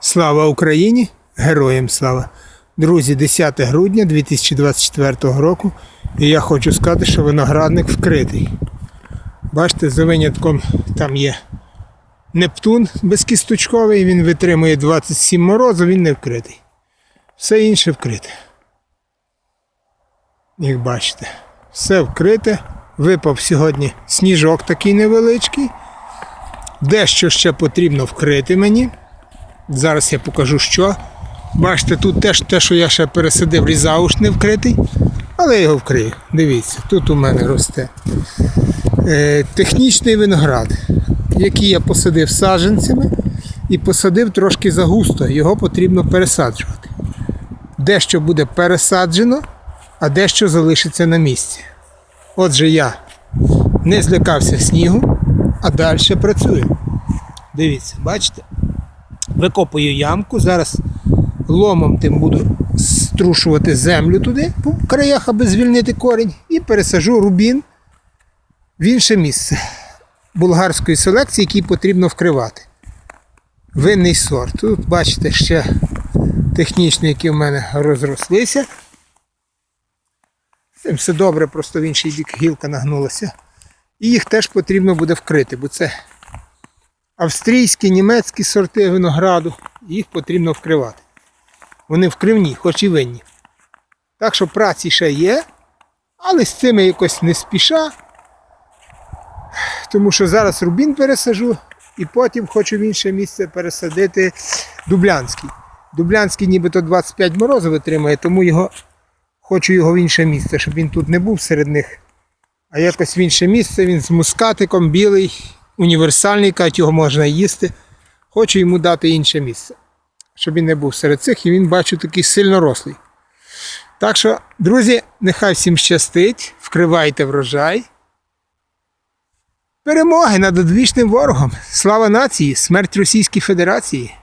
Слава Україні! Героям слава! Друзі, 10 грудня 2024 року. І я хочу сказати, що виноградник вкритий. Бачите, за винятком там є Нептун безкісточковий, він витримує 27 морозу, він не вкритий. Все інше вкрите. Як бачите, все вкрите. Випав сьогодні сніжок такий невеличкий. Дещо ще потрібно вкрити мені. Зараз я покажу що. Бачите, тут теж те, що я ще пересадив, різауш не вкритий, але я його вкрию. Дивіться, тут у мене росте е, технічний виноград, який я посадив саджанцями і посадив трошки загусто. Його потрібно пересаджувати. Дещо буде пересаджено, а дещо залишиться на місці. Отже, я не злякався снігу, а далі працюю. Дивіться, бачите? Викопую ямку, зараз ломом тим буду струшувати землю туди по краях, аби звільнити корінь, і пересажу рубін в інше місце булгарської селекції, який потрібно вкривати. Винний сорт. Тут бачите ще технічні, які в мене розрослися. Цим все добре, просто в інший бік гілка нагнулася. І їх теж потрібно буде вкрити, бо це австрійські, німецькі сорти винограду, їх потрібно вкривати. Вони вкривні, хоч і винні. Так що праці ще є, але з цим я якось не спіша. Тому що зараз рубін пересажу і потім хочу в інше місце пересадити дублянський. Дублянський нібито 25 морозів витримує, тому його хочу його в інше місце, щоб він тут не був серед них. А якось в інше місце він з мускатиком білий, універсальний, кажуть, його можна їсти. Хочу йому дати інше місце, щоб він не був серед цих, і він бачу такий сильно рослий. Так що, друзі, нехай всім щастить, вкривайте врожай. Перемоги над одвічним ворогом. Слава нації, смерть Російській Федерації.